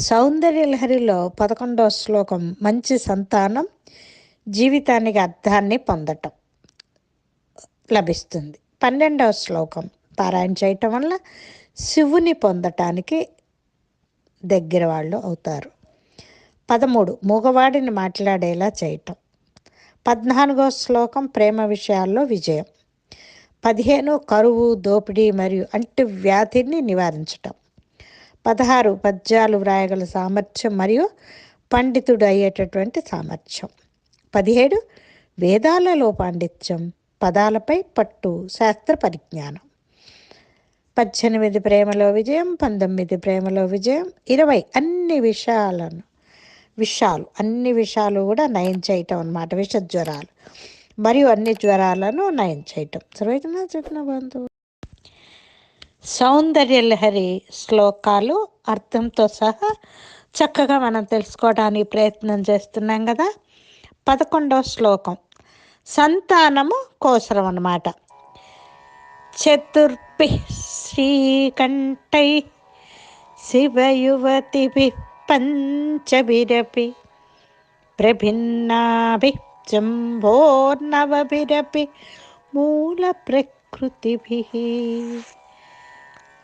సౌందర్యలహరిలో పదకొండవ శ్లోకం మంచి సంతానం జీవితానికి అర్థాన్ని పొందటం లభిస్తుంది. పన్నెండవ శ్లోకం పారాయణ చేయటం వల్ల శివుని పొందటానికి దగ్గర వాళ్ళు అవుతారు. పదమూడు మూగవాడిని మాట్లాడేలా చేయటం. పద్నాలుగో శ్లోకం ప్రేమ విషయాల్లో విజయం. పదిహేను కరువు దోపిడీ మరియు అంటు వ్యాధిని నివారించటం. పదహారు పద్యాలు వ్రాయగల సామర్థ్యం మరియు పండితుడు అయ్యేటటువంటి సామర్థ్యం. పదిహేడు వేదాలలో పాండిత్యం పదాలపై పట్టు శాస్త్ర పరిజ్ఞానం. పద్దెనిమిది ప్రేమలో విజయం పంతొమ్మిది ప్రేమలో విజయం ఇరవై అన్ని విషయాలను విషాలు అన్ని విషయాలు కూడా నయం చేయటం అన్నమాట విష జ్వరాలు మరియు అన్ని జ్వరాలను నయం చేయటం. సర్వైతున్నా చెప్పిన బంధువు సౌందర్యలహరి శ్లోకాలు అర్థంతో సహా చక్కగా మనం తెలుసుకోవడానికి ప్రయత్నం చేస్తున్నాం కదా. పదకొండవ శ్లోకం. సంతానము కోసరం అన్నమాట. చతుర్భి శ్రీకంఠై శివయువతి పంచభిరపి ప్రభిన్నాభి జంభోర్నవభిరపి మూల ప్రకృతిభి.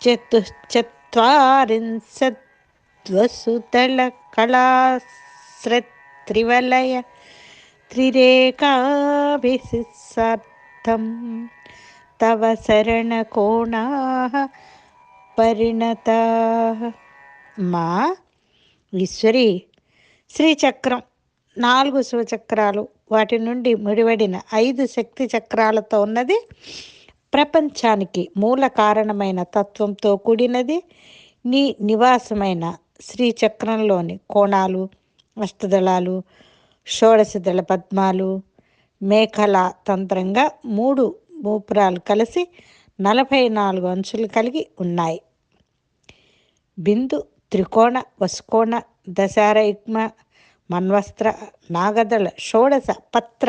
చతుశ్చత్వారింశద్వసుదళకళాశ్రత్రివలయ త్రిరేకాభిసిస్సార్థం తవ శరణకోణా పరిణత. మా ఈశ్వరి శ్రీచక్రం నాలుగు శివచక్రాలు వాటి నుండి ముడివడిన ఐదు శక్తి చక్రాలతో ఉన్నది ప్రపంచానికి మూల కారణమైన తత్వంతో కూడినది నీ నివాసమైన శ్రీచక్రంలోని కోణాలు అష్టదళాలు షోడశదళ పద్మాలు మేఖల తంత్రంగా మూడు మూపురాలు కలిసి నలభై నాలుగు అంచులు కలిగి ఉన్నాయి. బిందు త్రికోణ వసుకోణ దశారయుగ్మ మన్వస్త్ర నాగదళ షోడశ పత్ర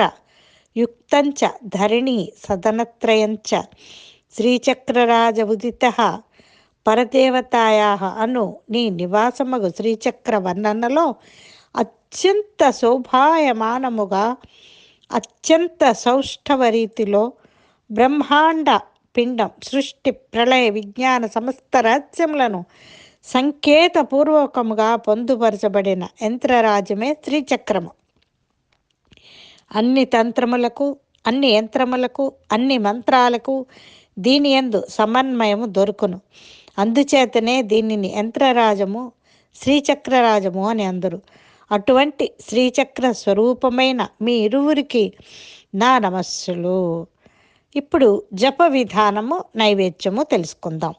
యుక్తంచ ధరణి సదనత్రయంచ శ్రీచక్రరాజ ఉదిత పరదేవతాయా అను నీ నివాసమగు శ్రీచక్ర వర్ణనలో అత్యంత శోభాయమానముగా అత్యంత సౌష్ఠవ రీతిలో బ్రహ్మాండ పిండం సృష్టి ప్రళయ విజ్ఞాన సమస్త రహస్యములను సంకేతపూర్వకముగా పొందుపరచబడిన యంత్రరాజ్యమే శ్రీచక్రము. అన్ని తంత్రములకు అన్ని యంత్రములకు అన్ని మంత్రాలకు దీని యందు సమన్వయము దొరుకును. అందుచేతనే దీనిని యంత్రరాజము శ్రీచక్రరాజము అని అందరు. అటువంటి శ్రీచక్ర స్వరూపమైన మీ ఇరువురికి నా నమస్సులు. ఇప్పుడు జప విధానము నైవేద్యము తెలుసుకుందాం.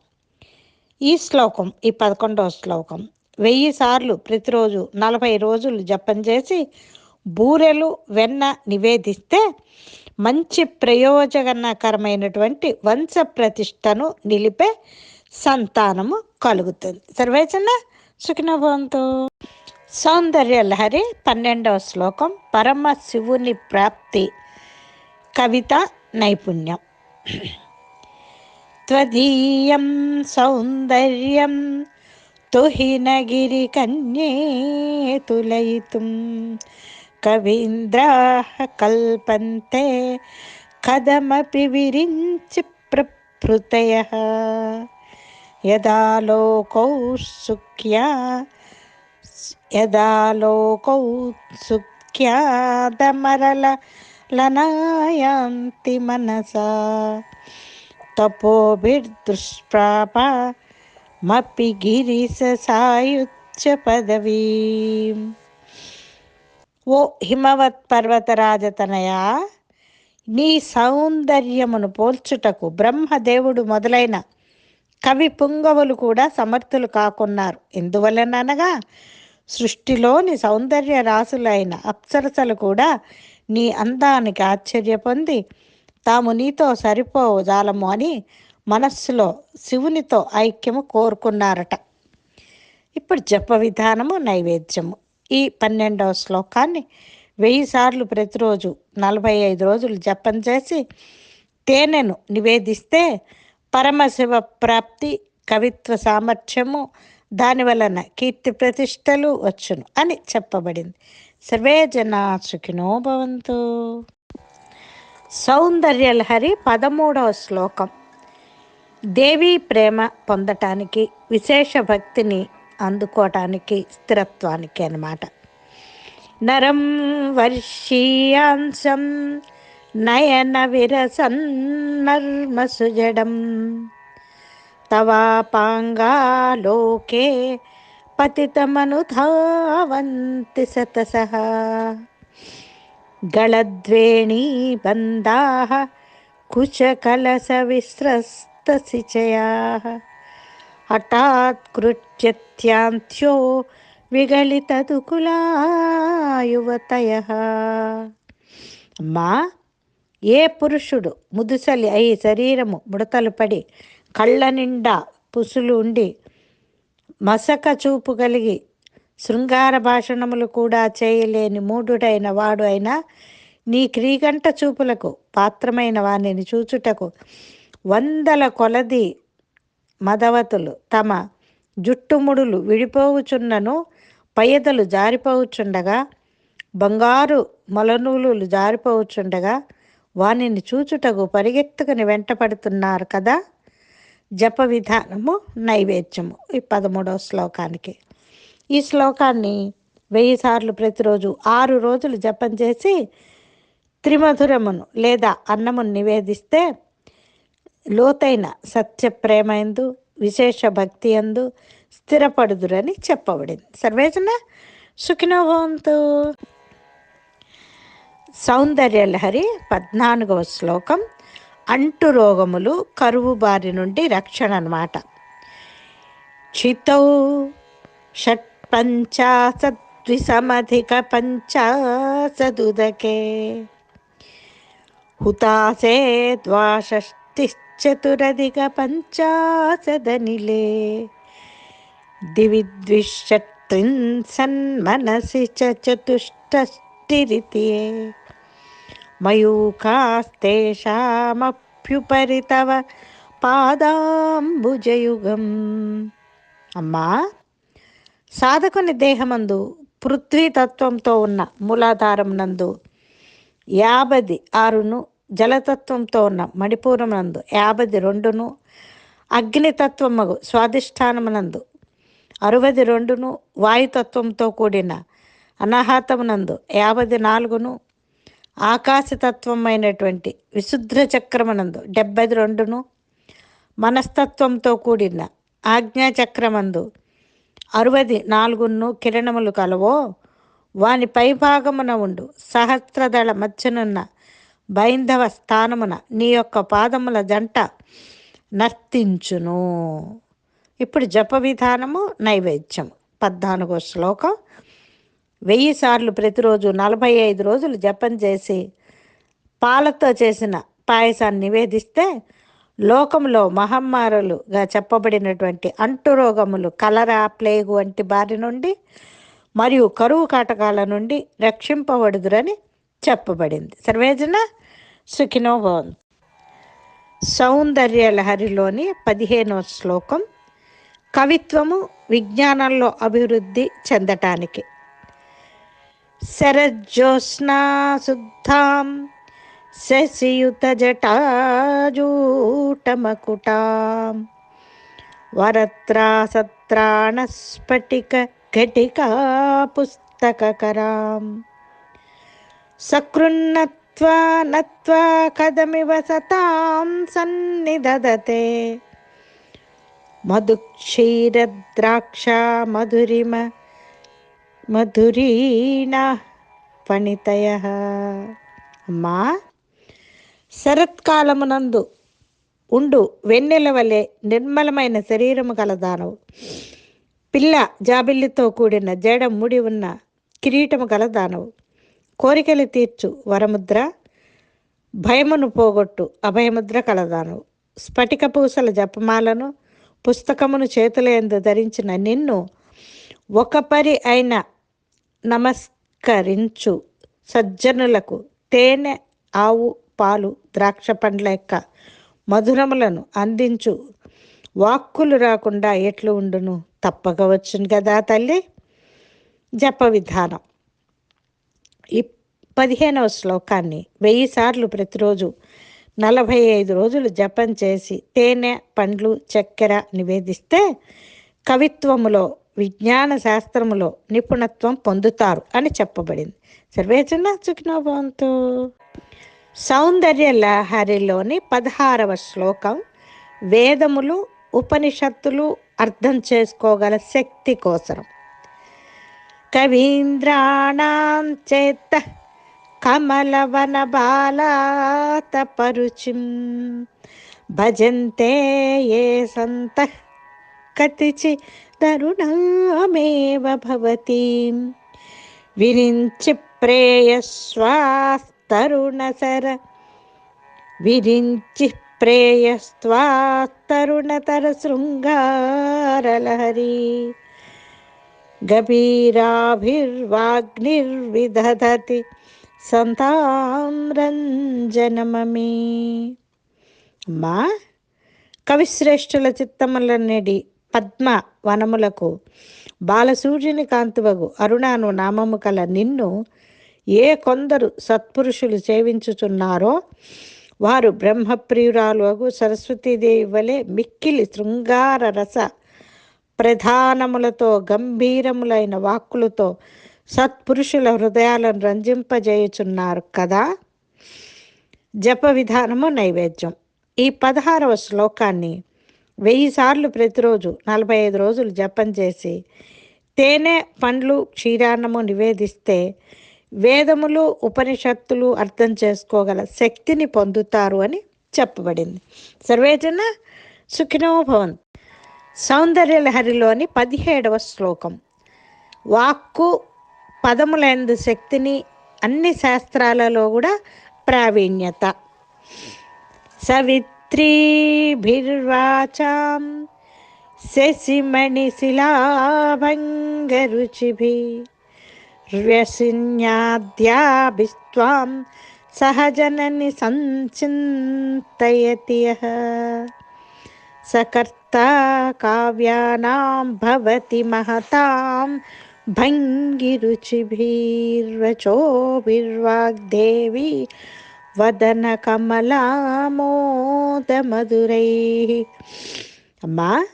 ఈ శ్లోకం ఈ పదకొండవ శ్లోకం. వెయ్యి సార్లు ప్రతిరోజు నలభై రోజులు జపం చేసి బూరెలు వెన్న నివేదిస్తే మంచి ప్రయోజనకరమైనటువంటి వంశ ప్రతిష్టను నిలిపే సంతానము కలుగుతుంది. సర్వేచన సుఖినభవంతు. సౌందర్య లహరి పన్నెండవ శ్లోకం పరమ శివుని ప్రాప్తి కవిత నైపుణ్యం. త్వదీయం సౌందర్యం తుహినగిరికన్యే తులయితుం కవీంద్రాः కల్పంతే కథమపి విరించి ప్రపృతయ యదా లోకౌ సుఖ్యా యదా లోకౌ సుఖ్యాదమరల లనాయాంతి మనసా. తపోభిర్దుష్ప్రాప మపి గిరిస సాయుధ్య పదవీ. ఓ హిమవత్ పర్వతరాజతనయ? నీ సౌందర్యమును పోల్చుటకు బ్రహ్మదేవుడు మొదలైన కవి పుంగవులు కూడా సమర్థులు కాకున్నారు. ఎందువలననగా సృష్టిలోని సౌందర్య రాసులైన అప్సరసలు కూడా నీ అందానికి ఆశ్చర్య పొంది తాము నీతో సరిపోజాలము అని మనస్సులో శివునితో ఐక్యము కోరుకున్నారట. ఇప్పుడు జప విధానము నైవేద్యము. ఈ పన్నెండవ శ్లోకాన్ని వెయ్యి సార్లు ప్రతిరోజు నలభై ఐదు రోజులు జపం చేసి తేనెను నివేదిస్తే పరమశివ ప్రాప్తి కవిత్వ సామర్థ్యము దాని వలన కీర్తి ప్రతిష్టలు వచ్చును అని చెప్పబడింది. సర్వే జనా సుఖినో భవంతు. సౌందర్యలహరి పదమూడవ శ్లోకం. దేవీ ప్రేమ పొందటానికి విశేష భక్తిని అందుకోవటానికి స్థిరత్వానికి అనమాట నరం వర్షీయాంశం నయన విరసన్నర్మసుజడం తవాపాంగాలోకే పతితమను పతితమనుధావంతి సతస. గళద్వేణీబంధా కుచకలస విస్రస్తసిచయా హఠాత్కృత్యత్యాంత్యో విగళితదుకులా యువతయ అమ్మా ఏ పురుషుడు ముదుసలి అయి శరీరము ముడతలు పడి కళ్ళ నిండా పుసులు ఉండి మసక చూపు కలిగి శృంగార భాషణములు కూడా చేయలేని మూఢుడైన వాడు అయినా నీ క్రీగంట చూపులకు పాత్రమైన వాణిని చూచుటకు వందల కొలది మదవతులు తమ జుట్టుముడులు విడిపోవుచున్నను పయదలు జారిపోవుచుండగా బంగారు మొలనూలు జారిపోవుచుండగా వానిని చూచుటకు పరిగెత్తుకుని వెంటపడుతున్నారు కదా. జప విధానము నైవేద్యము. ఈ పదమూడవ శ్లోకానికి. ఈ శ్లోకాన్ని వెయ్యి సార్లు ప్రతిరోజు ఆరు రోజులు జపం చేసి త్రిమధురమును లేదా అన్నమును నివేదిస్తే లోతైన సత్య ప్రేమందు విశేష భక్తి అందు స్థిరపడుదురని చెప్పబడింది. సర్వేజన సుఖినోభవంతు. సౌందర్యలహరి పద్నాలుగవ శ్లోకం. అంటు రోగములు కరువు బారి నుండి రక్షణ అన్నమాట చితౌ షట్ పంచాశద్విసమధిక పంచాశదుదకే హుతాసే చతురధిగ పంచాశదనిలే. దివిద్విషత్రిన్సన్మనసి చ చతుష్టష్టిరితియే మయూకాస్తేషామప్యుపరి తవ పాదాంబుజయుగం. అమ్మా! సాధకుని దేహమందు పృథ్వీతత్వంతో ఉన్న మూలాధారం నందు యాభది ఆరును జలతత్వంతో ఉన్న మణిపూరమునందు యాభది రెండును అగ్నితత్వముగు స్వాధిష్టానమునందు అరవది రెండును వాయుతత్వంతో కూడిన అనాహతమునందు యాభది నాలుగును ఆకాశతత్వమైనటువంటి విశుద్ధ చక్రమునందు డెబ్బై రెండును మనస్తత్వంతో కూడిన ఆజ్ఞాచక్రమందు అరవది నాలుగును కిరణములు కలవో వాని పైభాగమున ఉండు సహస్రదళ మధ్యనున్న బైంధవ స్థానమున నీ యొక్క పాదముల జంట నర్తించును. ఇప్పుడు జప విధానము నైవేద్యము. పద్నాలుగో శ్లోకం. వెయ్యి సార్లు ప్రతిరోజు నలభై ఐదు రోజులు జపం చేసి పాలతో చేసిన పాయసాన్ని నివేదిస్తే లోకంలో మహమ్మారులుగా చెప్పబడినటువంటి అంటురోగములు కలరా ప్లేగు వంటి బారి నుండి మరియు కరువు కాటకాల నుండి రక్షింపబడుదురని చెప్పబడింది. సర్వేజన సుఖినో భవంతు సౌందర్య లహరిలోని పదిహేనవ శ్లోకం కవిత్వము విజ్ఞానంలో అభివృద్ధి చెందటానికి. శరజ్యోత్స్నా శుద్ధాం శశియుత జటాజూటమకుటాం వరత్రాసత్రాణ స్ఫటిక ఘటికా పుస్తకకరాం సకృన్నత్వా నత్వా కదమివ సతాం సన్నిదదతే మధుక్షీరద్రాక్ష మధురిమ మధురీణ ఫణితయ అమ్మా శరత్కాలమునందు ఉండు వెన్నెల వలె నిర్మలమైన శరీరము కలదానవు పిల్ల జాబిల్లితో కూడిన జడ ముడి ఉన్న కిరీటము కలదానవు కోరికలు తీర్చు వరముద్ర భయమును పోగొట్టు అభయముద్ర కలదాను. స్ఫటిక పూసల జపమాలను పుస్తకమును చేతులందు ధరించిన నిన్ను ఒక పరి అయిన నమస్కరించు. సజ్జనులకు తేనె ఆవు పాలు ద్రాక్ష పండ్ల యొక్క మధురములను అందించు. వాక్కులు రాకుండా ఎట్లు ఉండును? తప్పక వచ్చును కదా తల్లి. జప విధానం. ఈ పదిహేనవ శ్లోకాన్ని వెయ్యి సార్లు ప్రతిరోజు నలభై ఐదు రోజులు జపం చేసి తేనె పండ్లు చక్కెర నివేదిస్తే కవిత్వములో విజ్ఞాన శాస్త్రములో నిపుణత్వం పొందుతారు అని చెప్పబడింది. సర్వేచన సుఖినోభవంతు. సౌందర్య లహరిలోని పదహారవ శ్లోకం వేదములు ఉపనిషత్తులు అర్థం చేసుకోగల శక్తి కోసరం. కవీంద్రాణం చేత కమలవన బాలాతపరుచిం భజంతే ఏ సంత కతిచి తరుణమేవ భవతి. విరించి ప్రేయస్వాస్తరుణసర విరించి ప్రేయస్వాస్తరుణతర శృంగారలహరి. గభీరాభిర్వాగ్నిర్విదధతి సంతామ్రంజనమీ మా కవిశ్రేష్ఠుల చిత్తములనేడి పద్మ వనములకు బాలసూర్యుని కాంతివగు అరుణాను నామము కల నిన్ను ఏ కొందరు సత్పురుషులు సేవించుచున్నారో వారు బ్రహ్మప్రియురాలు అగు సరస్వతీదేవి వలె మిక్కిలి శృంగార రస ప్రధానములతో గంభీరములైన వాక్కులతో సత్పురుషుల హృదయాలను రంజింపజేయుచున్నారు కదా? జప విధానము నైవేద్యం. ఈ పదహారవ శ్లోకాన్ని వెయ్యి సార్లు ప్రతిరోజు నలభై ఐదు రోజులు జపం చేసి తేనె పండ్లు క్షీరాన్నము నివేదిస్తే వేదములు ఉపనిషత్తులు అర్థం చేసుకోగల శక్తిని పొందుతారు అని చెప్పబడింది. సర్వేజన సుఖినో భవన్ సౌందర్యలహరిలోని పదిహేడవ శ్లోకం. వాక్కు పదములందు శక్తిని అన్ని శాస్త్రాలలో కూడా ప్రావీణ్యత. సవిత్రీభిర్వాచాం శశిమణిశిలాభంగరుచిభి వ్యసిన్యాద్యాభిస్వాం సహజనని సంచింతయతి యః సకర్తా కావ్యానాం భవతి మహతాం భంగిరుచిభిర్వచోభిర్వాగ్దేవి వదన కమలామోదమధురై అమ్మా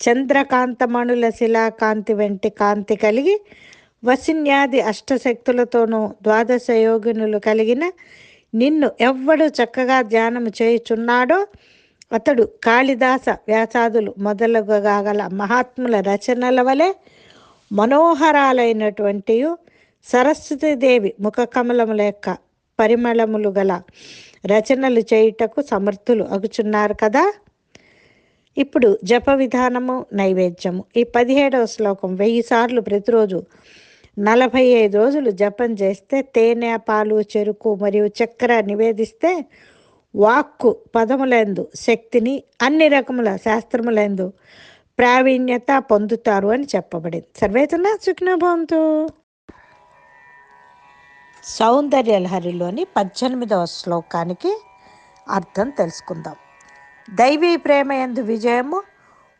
చంద్రకాంతమణుల శిలాకాంతి వెంటి కాంతి కలిగి వసిన్యాది అష్టశక్తులతోనూ ద్వాదశ యోగినులు కలిగిన నిన్ను ఎవ్వడు చక్కగా ధ్యానము చేయుచున్నాడో అతడు కాళిదాస వ్యాసాదులు మొదలుగాగల మహాత్ముల రచనల వలె మనోహరాలైనటువంటి సరస్వతీదేవి ముఖకమలముల యొక్క పరిమళములు గల రచనలు చేయుటకు సమర్థులు అగుచున్నారు కదా? ఇప్పుడు జప విధానము నైవేద్యము. ఈ పదిహేడవ శ్లోకం వెయ్యి సార్లు ప్రతిరోజు నలభై ఐదు రోజులు జపం చేస్తే తేనె పాలు చెరుకు మరియు చక్కెర నివేదిస్తే వాక్కు పదములందు శక్తిని అన్ని రకముల శాస్త్రములందు ప్రావీణ్యత పొందుతారు అని చెప్పబడింది. సర్వేతన సుఖ్నభవంతు. సౌందర్యలహరిలోని పద్దెనిమిదవ శ్లోకానికి అర్థం తెలుసుకుందాం. దైవీ ప్రేమ ఎందు విజయము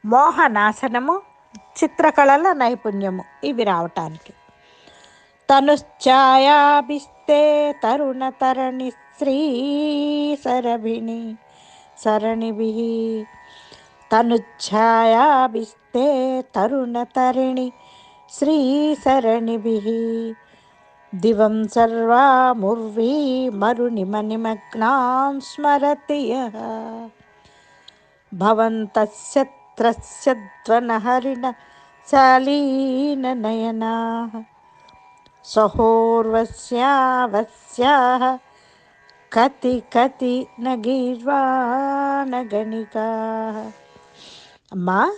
మోహనాశనము చిత్రకళల నైపుణ్యము ఇవి రావటానికి. తనుశ్చాయాభిస్తే తరుణ తరణిస్తే స్త్రీ సరభిణి సరణిభి తనుఛాయాభిస్తే తరుణ తరిణి శ్రీ సరణిభి దివం సర్వాముర్వీ మరునిమనిమగ్నాం స్మరతి యః భవంతస్యత్రస్యధ్వనహరిణ శాలీననయనా సహోర్వస్యావస్యాः కతి కతి నగీర్వాణగణికా అమ్మా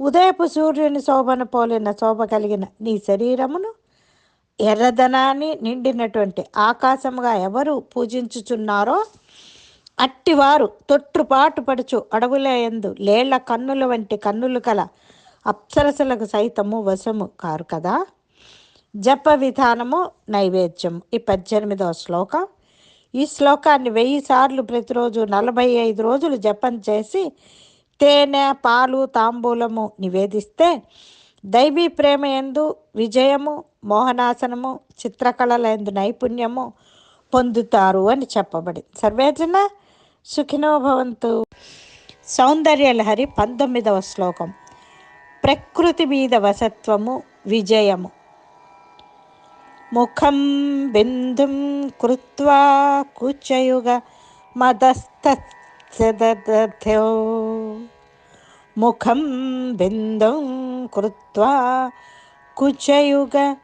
ఉదయపు సూర్యుని శోభను పోలిన శోభ కలిగిన నీ శరీరమును ఎర్రదనాన్ని నిండినటువంటి ఆకాశముగా ఎవరు పూజించుచున్నారో అట్టివారు తొట్టుపాటు పడుచు అడవులయందు లేళ్ళ కన్నుల వంటి కన్నులు కల అప్సరసలకు సైతము వశము కారు కదా. జప విధానము నైవేద్యము. ఈ పద్దెనిమిదవ శ్లోకం. ఈ శ్లోకాన్ని వెయ్యి సార్లు ప్రతిరోజు నలభై ఐదు రోజులు జపం చేసి తేనె పాలు తాంబూలము నివేదిస్తే దైవీ ప్రేమ ఎందు విజయము మోహనాసనము చిత్రకళల ఎందు నైపుణ్యము పొందుతారు అని చెప్పబడి సర్వేజన సుఖినోభవంతు సౌందర్యలహరి పంతొమ్మిదవ శ్లోకం. ప్రకృతి మీద వసత్వము విజయము. मुखं बिन्दुं कृत्वा कुचयुग मदस्तत्सदध्यौ मुखं बिन्दुं कृत्वा कुचयुग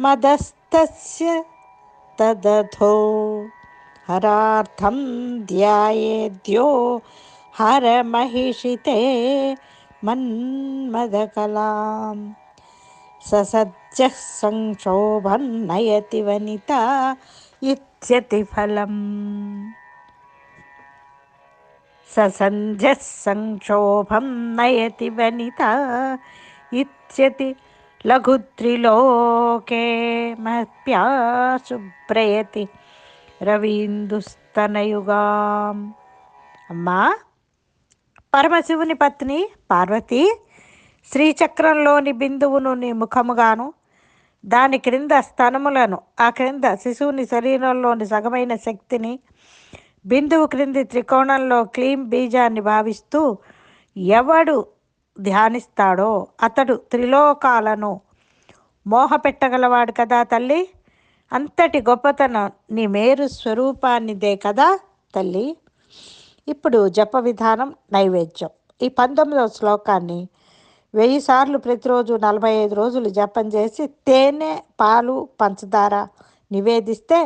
मदस्तस्य तदधो। हरार्थं ध्यायेद्यो हरमहिषिते मन्मदकलाम्। ససజ్జ సంక్షోభన్నయతి వనిత ఇచ్చతి ఫలం. ససంధ్య సంక్షోభం నయతి వనిత ఇచ్చతి లఘుత్రిలోకే మహ్ప్యాశుభ్రయతి రవీందుస్తనయుగాం. అమ్మా పరమశివుని పత్ని పార్వతి శ్రీచక్రంలోని బిందువును నీ ముఖముగాను దాని క్రింద స్తనములను ఆ క్రింద శిశువుని శరీరంలోని సగమైన శక్తిని బిందువు క్రింది త్రికోణంలో క్లీం బీజాన్ని భావిస్తూ ఎవడు ధ్యానిస్తాడో అతడు త్రిలోకాలను మోహపెట్టగలవాడు కదా తల్లి. అంతటి గొప్పతనం నీ మేరు స్వరూపానిదే కదా తల్లి. ఇప్పుడు జప విధానం నైవేద్యం. ఈ పంతొమ్మిదవ శ్లోకాన్ని వెయ్యి సార్లు ప్రతిరోజు నలభై ఐదు రోజులు జపం చేసి తేనె పాలు పంచదార నివేదిస్తే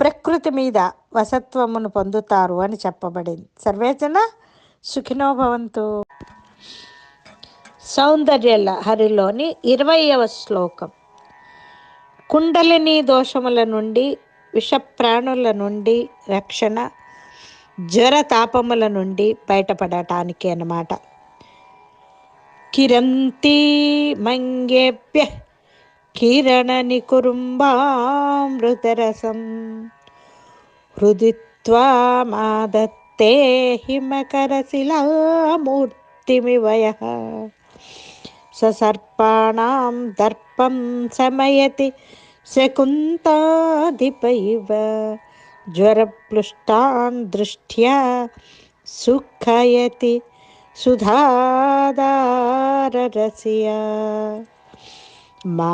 ప్రకృతి మీద వసత్వమును పొందుతారు అని చెప్పబడింది. సర్వేజన సుఖినోభవంతు సౌందర్యల హరిలోని ఇరవయవ శ్లోకం. కుండలిని దోషముల నుండి విషప్రాణుల నుండి రక్షణ జ్వర తాపముల నుండి బయటపడటానికి అన్నమాట. కిరంతి మంగేభ్య కిరణ నికురుంబామృతరసం హృదిత్వామాదత్తే హిమకరశిలామూర్తిమివయ. ససర్పాణాం దర్పం సమయతి శకుంతాధిప ఇవ జ్వరప్లుష్టాన్ దృష్ట్యా సుఖయతి సుధాదారరసియా మా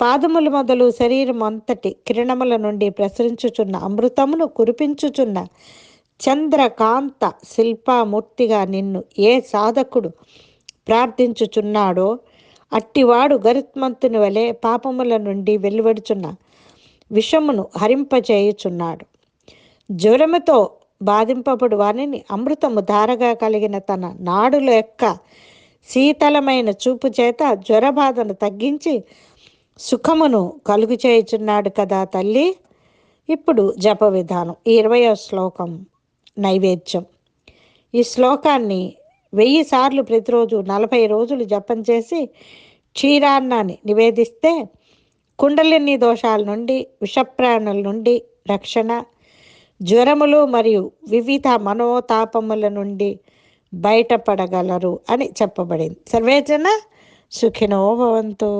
పాదములు మొదలు శరీరం అంతటి కిరణముల నుండి ప్రసరించుచున్న అమృతమును కురిపించుచున్న చంద్రకాంత శిల్పామూర్తిగా నిన్ను ఏ సాధకుడు ప్రార్థించుచున్నాడో అట్టివాడు గరిత్మంతుని వలె పాపముల నుండి వెలువడుచున్న విషమును హరింపచేయుచున్నాడు జ్వరముతో బాధింపబడు వాణిని అమృతము ధారగా కలిగిన తన నాడుల యొక్క శీతలమైన చూపు చేత జ్వరబాధను తగ్గించి సుఖమును కలుగు చేయుచున్నాడు కదా తల్లి. ఇప్పుడు జప విధానం. ఈ ఇరవయో శ్లోకం నైవేద్యం. ఈ శ్లోకాన్ని వెయ్యి సార్లు ప్రతిరోజు నలభై రోజులు జపం చేసి క్షీరాన్నాన్ని నివేదిస్తే కుండలిని దోషాల నుండి విషప్రాణుల నుండి రక్షణ జ్వరములు మరియు వివిధ మనోతాపముల నుండి బయటపడగలరు అని చెప్పబడింది. సర్వేజన సుఖినో భవంతు.